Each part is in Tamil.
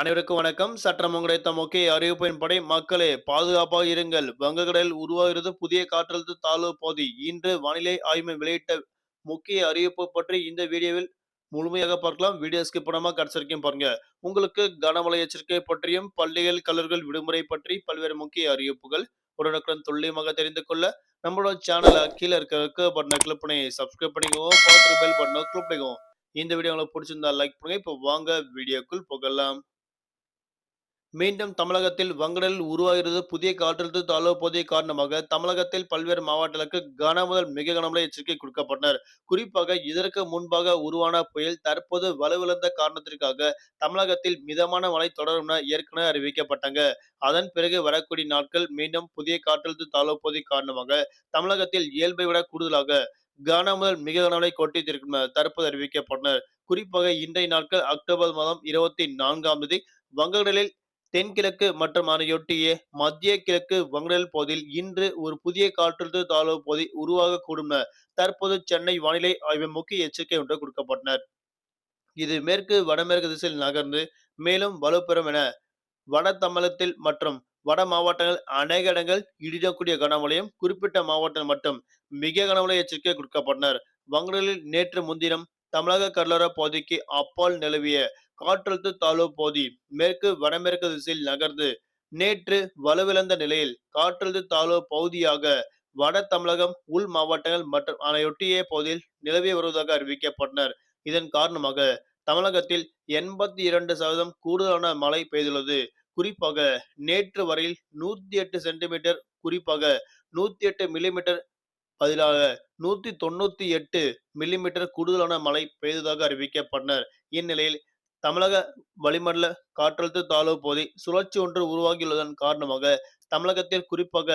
அனைவருக்கும் வணக்கம். சற்றம் கிடைத்த முக்கிய அறிவிப்பின்படி மக்களே பாதுகாப்பாக இருங்கள். வங்கக்கடலில் உருவாகிறது புதிய காற்றழுத்த தாழ்வு பகுதி. இன்று வானிலை ஆய்வு வெளியிட்ட முக்கிய அறிவிப்பு பற்றி இந்த வீடியோவில் முழுமையாக பார்க்கலாம். வீடியோ ஸ்கிப் பண்ணாம கடைசி பாருங்க. உங்களுக்கு கனமழை எச்சரிக்கை பற்றியும் பள்ளிகள் கல்லூரிகள் விடுமுறை பற்றி பல்வேறு முக்கிய அறிவிப்புகள் உடனுக்குடன் துல்லியமாக தெரிந்து கொள்ள நம்மளோட சேனலை கீழே இருக்க பட்டனை கிளிக் பண்ணி சப்ஸ்கிரைப் பண்ணிக்கோங்க. பார்த்து பெல் பட்டனை கிளிக் பண்ணிக்கோங்க. இந்த வீடியோ உங்களுக்கு பிடிச்சிருந்தா லைக் பண்ணுங்க. இப்போ வாங்க வீடியோக்குள் போகலாம். மீண்டும் தமிழகத்தில் வங்கடலில் உருவாகிறது புதிய காற்றழுத்த தாழ்வு பகுதியை காரணமாக தமிழகத்தில் பல்வேறு மாவட்டங்களுக்கு கன முதல் மிக கனமழை எச்சரிக்கை கொடுக்கப்பட்டனர். குறிப்பாக இதற்கு முன்பாக உருவான புயல் தற்போது வலுவிழந்த காரணத்திற்காக தமிழகத்தில் மிதமான மழை தொடரும் என ஏற்கனவே அறிவிக்கப்பட்டாங்க. அதன் பிறகு வரக்கூடிய நாட்கள் மீண்டும் புதிய காற்றழுத்த தாழ்வு பகுதி காரணமாக தமிழகத்தில் இயல்பை விட கூடுதலாக கன முதல் மிக கனமழை கொட்டித்திருக்கும் தற்போது அறிவிக்கப்பட்டனர். குறிப்பாக இன்றைய நாட்கள் அக்டோபர் மாதம் இருபத்தி நான்காம் தேதி வங்கடலில் தென்கிழக்கு மற்றும் அதனையொட்டிய மத்திய கிழக்கு வங்கடல் பகுதியில் இன்று ஒரு புதிய காற்றழுத்த தாழ்வு பகுதி உருவாகக்கூடும் கூடும் தற்போது சென்னை வானிலை ஆய்வு முக்கிய எச்சரிக்கை ஒன்று கொடுக்கப்பட்டனர். இது மேற்கு வடமேற்கு திசையில் நகர்ந்து மேலும் வலுப்பெறும் என வட தமிழகத்தில் மற்றும் வட மாவட்டங்கள் அநேக இடங்கள் இடிடக்கூடிய கனமழையும் குறிப்பிட்ட மாவட்டம் மட்டும் மிக கனமழை எச்சரிக்கை கொடுக்கப்பட்டனர். வங்கடலில் நேற்று முன்தினம் தமிழக கடலோர பகுதிக்கு அப்பால் நிலவிய காற்றழுத்த தாழ்வு பகுதி மேற்கு வடமேற்கு திசையில் நகர்ந்து நேற்று வலுவிழந்த நிலையில் காற்றழுத்த தாழ்வு பகுதியாக வட தமிழகம் உள் மாவட்டங்கள் மற்றும் அதனையொட்டிய பகுதியில் நிலவி வருவதாக அறிவிக்கப்பட்டனர். இதன் காரணமாக தமிழகத்தில் எண்பத்தி இரண்டு சதவீதம் கூடுதலான மழை பெய்துள்ளது. குறிப்பாக நேற்று வரையில் நூத்தி எட்டு சென்டிமீட்டர் குறிப்பாக நூத்தி எட்டு மில்லிமீட்டர் பதிலாக நூத்தி தொண்ணூத்தி எட்டு மில்லிமீட்டர் கூடுதலான மழை பெய்ததாக அறிவிக்கப்பட்டனர். இந்நிலையில் தமிழக வளிமண்டல காற்றழுத்த தாழ்வு பகுதி சுழற்சி ஒன்று உருவாகியுள்ளதன் காரணமாக தமிழகத்தில் குறிப்பாக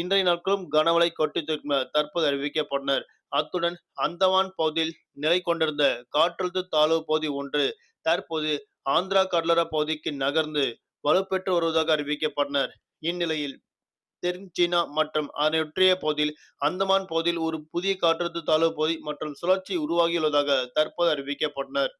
இன்றைய நாட்களும் கனமழை கொட்டித்திருக்கும் தற்போது அறிவிக்கப்பட்டனர். அத்துடன் அந்தமான் பகுதியில் நிலை கொண்டிருந்த காற்றழுத்த தாழ்வு பகுதி ஒன்று தற்போது ஆந்திரா கடலோர பகுதிக்கு நகர்ந்து வலுப்பெற்று வருவதாக அறிவிக்கப்பட்டனர். இந்நிலையில் தென் சீனா மற்றும் அதனையொற்றிய பகுதியில் அந்தமான் பகுதியில் ஒரு புதிய காற்றழுத்த தாழ்வு பகுதி மற்றும் சுழற்சி உருவாகியுள்ளதாக தற்போது அறிவிக்கப்பட்டனர்.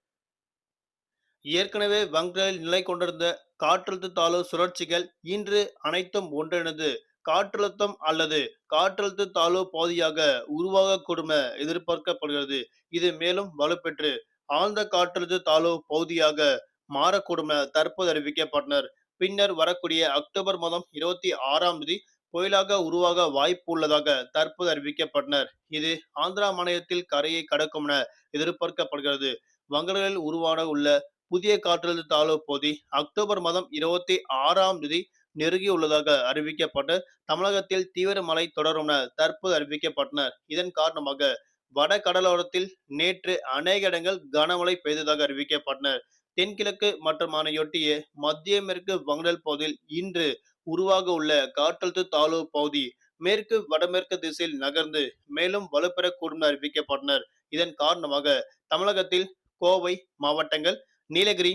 ஏற்கனவே வங்கடலில் நிலை கொண்டிருந்த காற்றழுத்த தாழ்வு சுழற்சிகள் இன்று அனைத்தும் ஒன்றிணைந்து காற்றழுத்தம் அல்லது காற்றழுத்த தாழ்வு பகுதியாக உருவாகக்கூடும் என எதிர்பார்க்கப்படுகிறது. இது மேலும் வலுப்பெற்று ஆழ்ந்த காற்றழுத்த தாழ்வு பகுதியாக மாறக்கூடும் தற்போது அறிவிக்கப்பட்டனர். பின்னர் வரக்கூடிய அக்டோபர் மாதம் இருபத்தி ஆறாம் தேதி புயலாக உருவாக வாய்ப்பு உள்ளதாக தற்போது அறிவிக்கப்பட்டனர். இது ஆந்திரா மாநிலத்தில் கரையை கடக்கும் என எதிர்பார்க்கப்படுகிறது. வங்கடலில் உருவான உள்ள புதிய காற்றழுத்த தாழ்வு பகுதி அக்டோபர் மாதம் இருபத்தி ஆறாம் தேதி நெருங்கியுள்ளதாக அறிவிக்கப்பட்டு தமிழகத்தில் தீவிர மழை தொடரும் என தற்போது அறிவிக்கப்பட்டனர். இதன் காரணமாக வட கடலோரத்தில் நேற்று அநேக இடங்கள் கனமழை பெய்ததாக அறிவிக்கப்பட்டனர். தென்கிழக்கு மற்றும் அதனையொட்டிய மத்திய மேற்கு வங்கடல் பகுதியில் இன்று உருவாக உள்ள காற்றழுத்த தாழ்வு பகுதி மேற்கு வடமேற்கு திசையில் நகர்ந்து மேலும் வலுப்பெறக்கூடும் அறிவிக்கப்பட்டனர். இதன் காரணமாக தமிழகத்தில் கோவை மாவட்டங்கள் நீலகிரி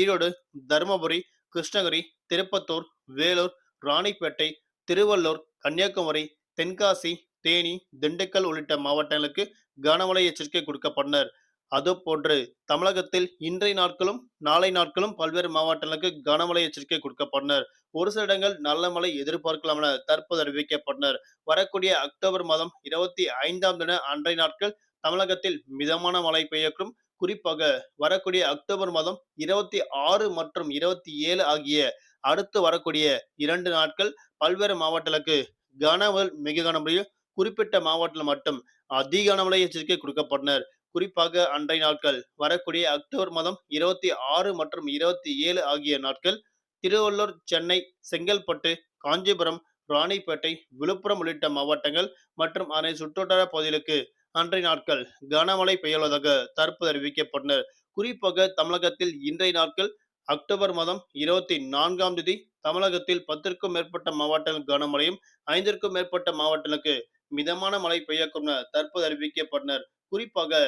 ஈரோடு தருமபுரி கிருஷ்ணகிரி திருப்பத்தூர் வேலூர் ராணிப்பேட்டை திருவள்ளூர் கன்னியாகுமரி தென்காசி தேனி திண்டுக்கல் உள்ளிட்ட மாவட்டங்களுக்கு கனமழை எச்சரிக்கை கொடுக்கப்பட்டனர். அதுபோன்று தமிழகத்தில் இன்றைய நாட்களும் நாளை நாட்களும் பல்வேறு மாவட்டங்களுக்கு கனமழை எச்சரிக்கை கொடுக்கப்பட்டனர். ஒரு சில இடங்கள் நல்ல மழை எதிர்பார்க்கலாம் என தற்போது அறிவிக்கப்பட்டனர். வரக்கூடிய அக்டோபர் மாதம் இருபத்தி ஐந்தாம் தின அன்றைய நாட்கள் தமிழகத்தில் மிதமான மழை பெய்யக்கும் குறிப்பாக வரக்கூடிய அக்டோபர் மாதம் இருபத்தி ஆறு மற்றும் இருபத்தி ஏழு ஆகிய அடுத்து வரக்கூடிய இரண்டு நாட்கள் பல்வேறு மாவட்டங்களுக்கு கனவல் மிக கனமழையும் குறிப்பிட்ட மாவட்டத்தில் மட்டும் அதிக கனமழை எச்சரிக்கை கொடுக்கப்பட்டனர். குறிப்பாக அன்றைய நாட்கள் வரக்கூடிய அக்டோபர் மாதம் இருபத்தி ஆறு மற்றும் இருபத்தி ஏழு ஆகிய நாட்கள் திருவள்ளூர் சென்னை செங்கல்பட்டு காஞ்சிபுரம் ராணிப்பேட்டை விழுப்புரம் உள்ளிட்ட மாவட்டங்கள் மற்றும் அதனை சுற்றுவட்டார பகுதிகளுக்கு அன்றைய நாட்கள் கனமழை பெய்யுள்ளதாக தற்போது அறிவிக்கப்பட்டனர் குறிப்பாக தமிழகத்தில் இன்றைய நாட்கள் அக்டோபர் மாதம் இருபத்தி நான்காம் தேதி தமிழகத்தில் பத்திற்கும் மேற்பட்ட மாவட்டங்கள் கனமழையும் ஐந்திற்கும் மேற்பட்ட மாவட்டங்களுக்கு மிதமான மழை பெய்யக்கும் என தற்போது அறிவிக்கப்பட்டனர் குறிப்பாக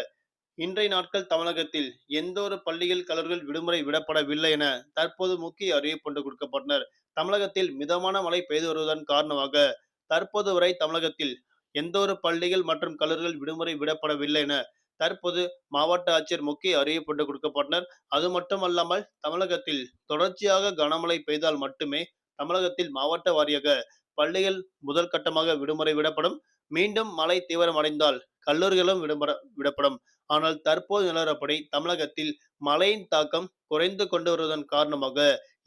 இன்றைய நாட்கள் தமிழகத்தில் எந்த ஒரு பள்ளியில் கல்லூரிகள் விடுமுறை விடப்படவில்லை என தற்போது முக்கிய அறிவிப்பு ஒன்று கொடுக்கப்பட்டனர் தமிழகத்தில் மிதமான மழை பெய்து வருவதன் காரணமாக தற்போது வரை தமிழகத்தில் எந்த ஒரு பள்ளிகள் மற்றும் கல்லூரிகள் விடுமுறை விடப்படவில்லை என தற்போது மாவட்ட ஆட்சியர் முக்கிய அறிவிப்பு கொடுக்கப்பட்டனர். அது மட்டுமல்லாமல் தமிழகத்தில் தொடர்ச்சியாக கனமழை பெய்தால் மட்டுமே தமிழகத்தில் மாவட்ட வாரியாக பள்ளிகள் முதல் கட்டமாக விடுமுறை விடப்படும். மீண்டும் மழை தீவிரமடைந்தால் கல்லூரிகளும் விடுபட விடப்படும். ஆனால் தற்போது நிலவரப்படி தமிழகத்தில் மழையின் தாக்கம் குறைந்து கொண்டு வருவதன் காரணமாக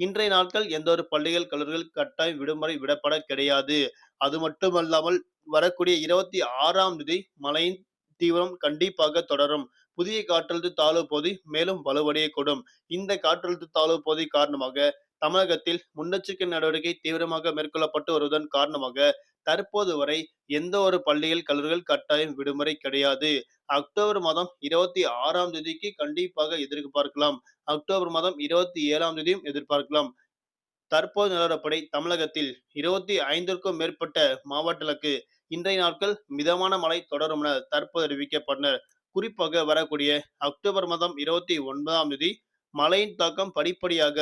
இன்றைய நாட்கள் எந்த ஒரு பள்ளிகள் கல்லூரிகள் கட்டாயம் விடுமுறை விடப்பட கிடையாது. அது மட்டுமல்லாமல் வரக்கூடிய இருபத்தி ஆறாம் தேதி மழையின் தீவிரம் கண்டிப்பாக தொடரும். புதிய காற்றழுத்த தாழ்வு பகுதி மேலும் வலுவடையக்கூடும் இந்த காற்றழுத்த தாழ்வு பகுதி காரணமாக தமிழகத்தில் முன்னெச்சரிக்கை நடவடிக்கை தீவிரமாக மேற்கொள்ளப்பட்டு வருவதன் காரணமாக தற்போது வரை எந்த ஒரு பள்ளியில் கல்லூரிகள் கட்டாயம் விடுமுறை கிடையாது. அக்டோபர் மாதம் இருபத்தி ஆறாம் தேதிக்கு கண்டிப்பாக எதிர்பார்க்கலாம். அக்டோபர் மாதம் இருபத்தி ஏழாம் தேதியும் எதிர்பார்க்கலாம். தற்போது நிலவரப்படி தமிழகத்தில் இருபத்தி ஐந்திற்கும் மேற்பட்ட மாவட்டங்களுக்கு இன்றைய நாட்கள் மிதமான மழை தொடரும் என தற்போது அறிவிக்கப்பட்டனர் குறிப்பாக வரக்கூடிய அக்டோபர் மாதம் இருபத்தி ஒன்பதாம் தேதி மழையின் தாக்கம் படிப்படியாக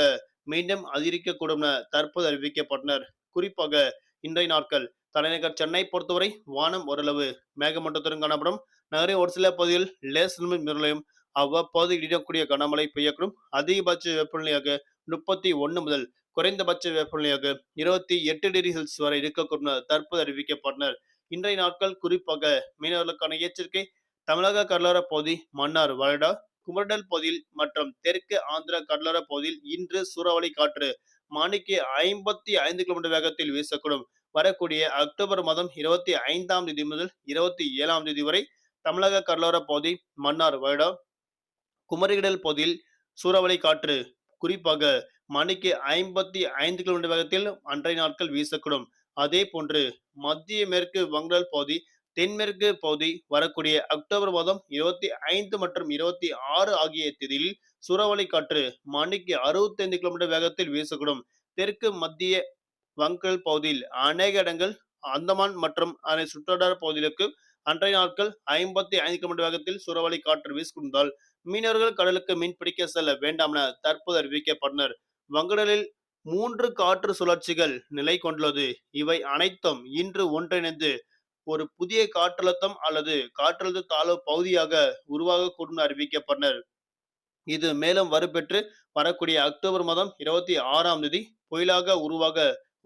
மீண்டும் அதிகரிக்கக்கூடும் என தற்போது அறிவிக்கப்பட்டனர். குறிப்பாக இன்றைய நாட்கள் தலைநகர் சென்னை பொறுத்தவரை வானம் ஓரளவு மேகமண்டத்துடன் காணப்படும். நகரின் ஒரு சில பகுதியில் லேசர் நிலையும் அவ்வப்போது இடக்கூடிய கனமழை பெய்யக்கூடும். அதிகபட்ச வெப்பநிலையாக முப்பத்தி ஒன்று முதல் குறைந்தபட்ச வெப்பநிலையாக இருபத்தி எட்டு டிகிரி செல்சியஸ் வரை இருக்கக்கூடும் தற்போது அறிவிக்கப்பட்டனர். இன்றைய நாட்கள் குறிப்பாக மீனவர்களுக்கான எச்சரிக்கை தமிழக கடலோர பகுதி மன்னார் வளடா குமரடல் பகுதியில் மற்றும் தெற்கு ஆந்திர கடலோர பகுதியில் இன்று சூறாவளி காற்று மணிக்கு ஐம்பத்தி ஐந்து கிலோமீட்டர் வேகத்தில் வீசக்கூடும். வரக்கூடிய அக்டோபர் மாதம் இருபத்தி ஐந்தாம் தேதி முதல் இருபத்தி ஏழாம் தேதி வரை தமிழக கடலோர பகுதி மன்னார் வருடா குமரிகடல் பகுதியில் சூறாவளி காற்று குறிப்பாக மணிக்கு ஐம்பத்தி ஐந்து கிலோமீட்டர் வேகத்தில் அன்றைய நாட்கள் வீசக்கூடும். அதே போன்று மத்திய மேற்கு வங்கடல் பகுதி தென்மேற்கு பகுதி வரக்கூடிய அக்டோபர் மாதம் இருபத்தி ஐந்து மற்றும் இருபத்தி ஆறு ஆகிய தேதியில் சூறாவளி காற்று மணிக்கு அறுபத்தி ஐந்து கிலோமீட்டர் வேகத்தில் வீசக்கூடும். தெற்கு மத்திய வங்கல் பகுதியில் அநேக இடங்கள் அந்தமான் மற்றும் அதனை சுற்றுவட்டார பகுதிகளுக்கு அன்றைய நாட்கள் ஐம்பத்தி ஐந்து கிலோமீட்டர் வேகத்தில் சூறாவளி காற்று வீசிக்கொண்டால் மீனவர்கள் கடலுக்கு மீன் பிடிக்க செல்ல வேண்டாம் என தற்போது அறிவிக்கப்பட்டனர். வங்கடலில் மூன்று காற்று சுழற்சிகள் நிலை கொண்டுள்ளது. இவை அனைத்தும் இன்று ஒன்றிணைந்து ஒரு புதிய காற்றழுத்தம் அல்லது காற்றழுத்த தாழ்வு பகுதியாக உருவாகக்கூடும் அறிவிக்கப்பட்டனர். இது மேலும் வலுப்பெற்று வரக்கூடிய அக்டோபர் மாதம் இருபத்தி ஆறாம் தேதி புயலாக உருவாக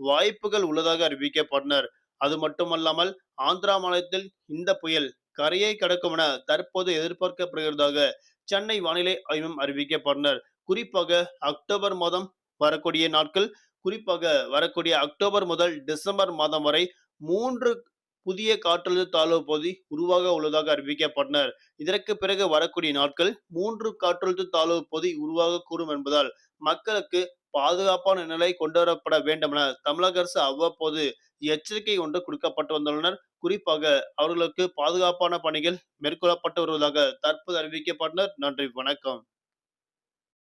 வாய்ப்புகள் உள்ளதாக அறிவிக்கப்பட்டனர். அது மட்டுமல்லாமல் ஆந்திரா மாநிலத்தில் இந்த புயல் கரையை கடக்கும் என தற்போது எதிர்பார்க்கப்படுகிறதாக சென்னை வானிலை ஆய்வும் அறிவிக்கப்பட்டனர். குறிப்பாக அக்டோபர் மாதம் வரக்கூடிய நாட்கள் குறிப்பாக வரக்கூடிய அக்டோபர் முதல் டிசம்பர் மாதம் வரை மூன்று புதிய காற்றழுத்த தாழ்வு பகுதி உருவாக உள்ளதாக அறிவிக்கப்பட்டனர். இதற்கு பிறகு வரக்கூடிய நாட்கள் மூன்று காற்றழுத்த தாழ்வு பகுதி உருவாகக்கூடும் என்பதால் மக்களுக்கு பாதுகாப்பான நிலை கொண்டு வரப்பட வேண்டும் என தமிழக அரசு அவ்வப்போது எச்சரிக்கை ஒன்று கொடுக்கப்பட்டு வந்துள்ளனர். குறிப்பாக அவர்களுக்கு பாதுகாப்பான பணிகள் மேற்கொள்ளப்பட்டு வருவதாக தற்போது அறிவிக்கப்பட்டனர். நன்றி வணக்கம்.